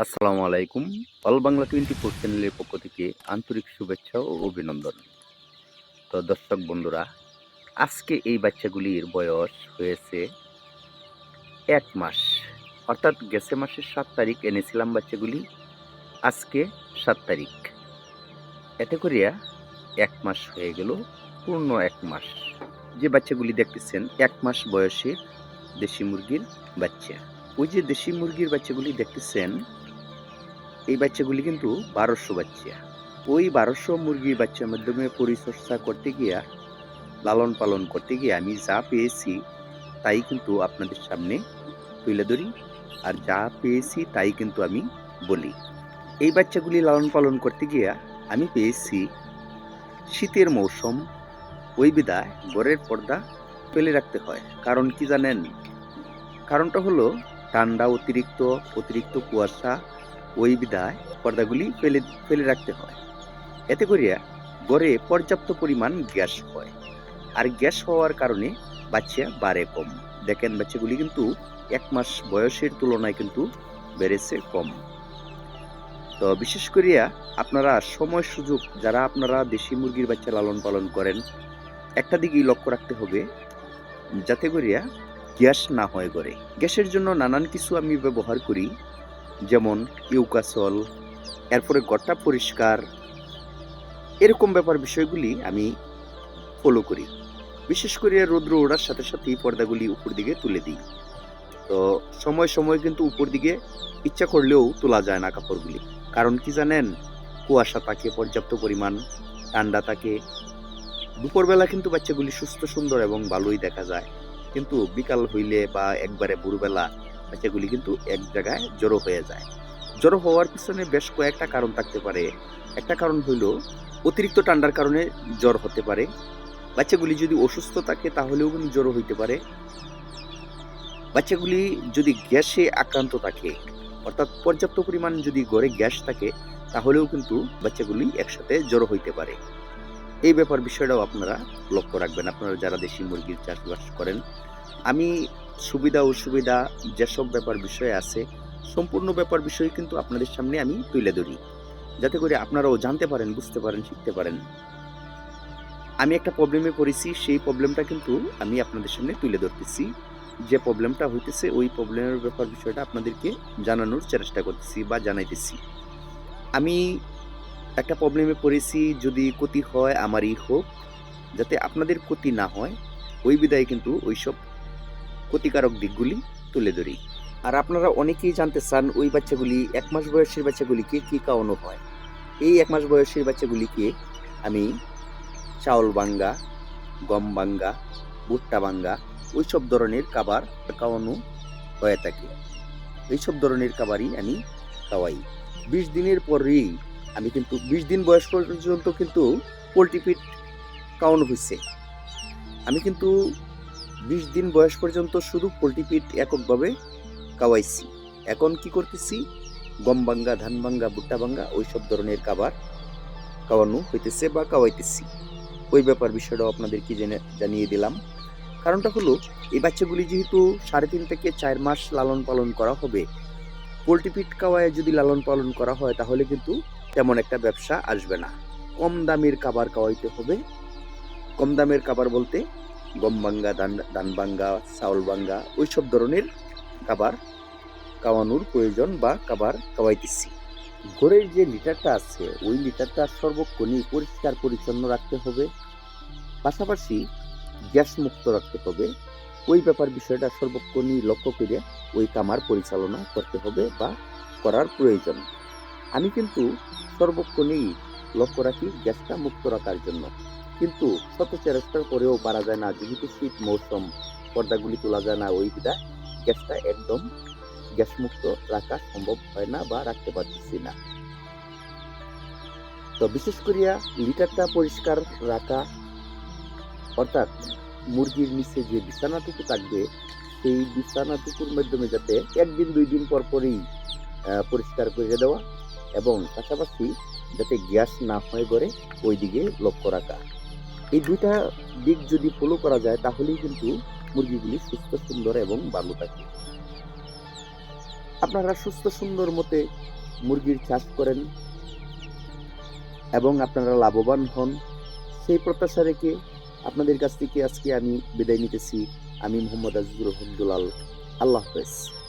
আসসালামু আলাইকুম। All Bangla twenty four চ্যানেলের পক্ষ থেকে আন্তরিক শুভেচ্ছা ও অভিনন্দন। তো দর্শক বন্ধুরা, আজকে এই বাচ্চাগুলির বয়স হয়েছে এক মাস। অর্থাৎ গেছে মাসের সাত তারিখ, এনেছিলাম বাচ্চাগুলি আজকে সাত তারিখ। এতে করিয়া এক মাস হয়ে গেল, পূর্ণ এক মাস। যে বাচ্চাগুলি দেখতেছেন, এক মাস বয়সের দেশি মুরগির বাচ্চা। ওই যে দেশি মুরগির বাচ্চাগুলি দেখতেছেন এই বাচ্চাগুলি কিন্তু বারোশো বাচ্চা। ওই বারোশো মুরগির বাচ্চার মাধ্যমে পরিচর্যা করতে গিয়া, লালন পালন করতে গিয়ে আমি যা পেয়েছি, তাই কিন্তু আপনাদের সামনে তুলে ধরি। আর যা পেয়েছি, তাই কিন্তু আমি বলি। এই বাচ্চাগুলি লালন পালন করতে গিয়া আমি পেয়েছি শীতের মৌসুম। ওই বিদায় ঘরের পর্দা ফেলে রাখতে হয়। কারণ কি জানেন? কারণটা হলো ঠান্ডা অতিরিক্ত অতিরিক্ত কুয়াশা ওই বিদায় পর্দাগুলি ফেলে ফেলে রাখতে হয়। এতে করিয়া গড়ে পর্যাপ্ত পরিমাণ গ্যাস হয়। আর গ্যাস হওয়ার কারণে বাচ্চা বাড়ে কম। দেখেন বাচ্চাগুলি কিন্তু এক মাস বয়সের তুলনায় কিন্তু বেড়েছে কম। তো বিশেষ করিয়া আপনারা সময় সুযোগ, যারা আপনারা দেশি মুরগির বাচ্চা লালন পালন করেন, একটা দিকেই লক্ষ্য রাখতে হবে, যাতে করিয়া গ্যাস না হয় গড়ে। গ্যাসের জন্য নানান কিছু আমি ব্যবহার করি। যেমন ইউকাসল, এরপরে গট্টা পরিষ্কার। এরকম ব্যাপার বিষয়গুলি আমি ফলো করি। বিশেষ করে রৌদ্র ওড়ার সাথে সাথেই পর্দাগুলি উপর দিকে তুলে দিই। তো সময় সময় কিন্তু উপর দিকে ইচ্ছা করলেও তোলা যায় না কাপড়গুলি। কারণ কি জানেন? কুয়াশা থাকে, পর্যাপ্ত পরিমাণ ঠান্ডা থাকে। দুপুরবেলা কিন্তু বাচ্চাগুলি সুস্থ, সুন্দর এবং ভালোই দেখা যায়। কিন্তু বিকাল হইলে বা একবারে ভোরবেলা বাচ্চাগুলি কিন্তু এক জায়গায় জড়ো হয়ে যায়। জড়ো হওয়ার পিছনে বেশ কয়েকটা কারণ থাকতে পারে। একটা কারণ হইল, অতিরিক্ত ঠান্ডার কারণে জ্বর হতে পারে। বাচ্চাগুলি যদি অসুস্থ থাকে তাহলেও কিন্তু জ্বর হইতে পারে। বাচ্চাগুলি যদি গ্যাসে আক্রান্ত থাকে, অর্থাৎ পর্যাপ্ত পরিমাণ যদি গড়ে গ্যাস থাকে, তাহলেও কিন্তু বাচ্চাগুলি একসাথে জ্বর হইতে পারে। এই ব্যাপার বিষয়টাও আপনারা লক্ষ্য রাখবেন। আপনারা যারা দেশি মুরগির চাষবাস করেন আমি সুবিধা, অসুবিধা যেসব ব্যাপার বিষয় আছে, সম্পূর্ণ ব্যাপার বিষয় কিন্তু আপনাদের সামনে আমি তুলে ধরি। যাতে করে আপনারাও জানতে পারেন, বুঝতে পারেন, শিখতে পারেন। আমি একটা প্রবলেমে পড়েছি, সেই প্রবলেমটা কিন্তু আমি আপনাদের সামনে তুলে ধরতেছি। যে প্রবলেমটা হইতেছে, ওই প্রবলেমের ব্যাপার বিষয়টা আপনাদেরকে জানানোর চেষ্টা করতেছি বা জানাইতেছি। আমি একটা প্রবলেমে পড়েছি, যদি ক্ষতি হয়, আমারই হোক, যাতে আপনাদের ক্ষতি না হয়, ওই বিদায় কিন্তু ওইসব ক্ষতিকারক দিকগুলি তুলে ধরি। আর আপনারা অনেকেই জানতে চান, ওই বাচ্চাগুলি এক মাস বয়সের বাচ্চাগুলিকে কি খাওয়ানো হয়? এই এক মাস বয়সের বাচ্চাগুলিকে আমি চাউল বাঙ্গা, গম বাঙ্গা, ভুট্টা বাঙ্গা, ওইসব ধরনের খাবার খাওয়ানো হয়ে থাকে। এইসব ধরনের খাবারই আমি খাওয়াই। বিশ দিনের পরেই আমি কিন্তু, বিশ দিন বয়স পর্যন্ত কিন্তু পোলট্রি ফিড খাওয়ানো হয়েছে। আমি কিন্তু বিশ দিন বয়স পর্যন্ত শুধু পোলট্রি ফিড এককভাবে কাওয়াইছি এখন কি করতেছি? গম বাঙ্গা ধান বাঙ্গা ভুট্টা বাঙ্গা ওই সব ধরনের খাবার খাওয়ানো হইতেছে বা খাওয়াইতেছি। ওই ব্যাপার বিষয়টাও আপনাদেরকে জেনে, জানিয়ে দিলাম। কারণটা হলো, এই বাচ্চাগুলি যেহেতু সাড়ে তিন থেকে চার মাস লালন পালন করা হবে পোলট্রি ফিড খাওয়ায় যদি লালন পালন করা হয়, তাহলে কিন্তু তেমন একটা ব্যবসা আসবে না। কম দামের খাবার খাওয়াইতে হবে। কম দামের খাবার বলতে গম বাঙ্গা ধান বাঙ্গা চাউল বাঙ্গা ওই সব ধরনের খাবার খাওয়ানোর প্রয়োজন বা খাবার খাওয়াইতেছি। ঘরের যে লিটারটা আছে, ওই লিটারটা সর্বক্ষণই পরিষ্কার পরিচ্ছন্ন রাখতে হবে। পাশাপাশি গ্যাস মুক্ত রাখতে হবে। ওই ব্যাপার বিষয়টা সর্বক্ষণই লক্ষ্য করে ওই কামার পরিচালনা করতে হবে বা করার প্রয়োজন। আমি কিন্তু সর্বক্ষণেই লক্ষ্য রাখি গ্যাসটা মুক্ত রাখার জন্য। কিন্তু শত চেষ্টার করেও পারা যায় না। যেহেতু শীত মৌসুম, পর্দাগুলি তোলা যায় না। ওই গ্যাসটা একদম গ্যাসমুক্ত রাখা সম্ভব হয় না বা রাখতে পারতেছি না। তো বিশেষ করিয়া লিটারটা পরিষ্কার রাখা, অর্থাৎ মুরগির নিচে যে বিছানাটুকু থাকবে, সেই বিছানাটুকুর মাধ্যমে যাতে একদিন, দুই দিন পর পরই পরিষ্কার করে দেওয়া এবং পাশাপাশি যাতে গ্যাস না হয়ে গড়ে ওই দিকে লক্ষ্য রাখা। এই দুইটা দিক যদি ফলো করা যায়, তাহলেই কিন্তু মুরগিগুলি সুস্থ, সুন্দর এবং ভালো থাকে। আপনারা সুস্থ, সুন্দর মতে মুরগির চাষ করেন এবং আপনারা লাভবান হন। সেই প্রত্যাশা রেখে আপনাদের কাছ থেকে আজকে আমি বিদায় নিতেছি। আমি মোহাম্মদ আজিজুর রহমান দুলাল। আল্লাহ হাফেজ।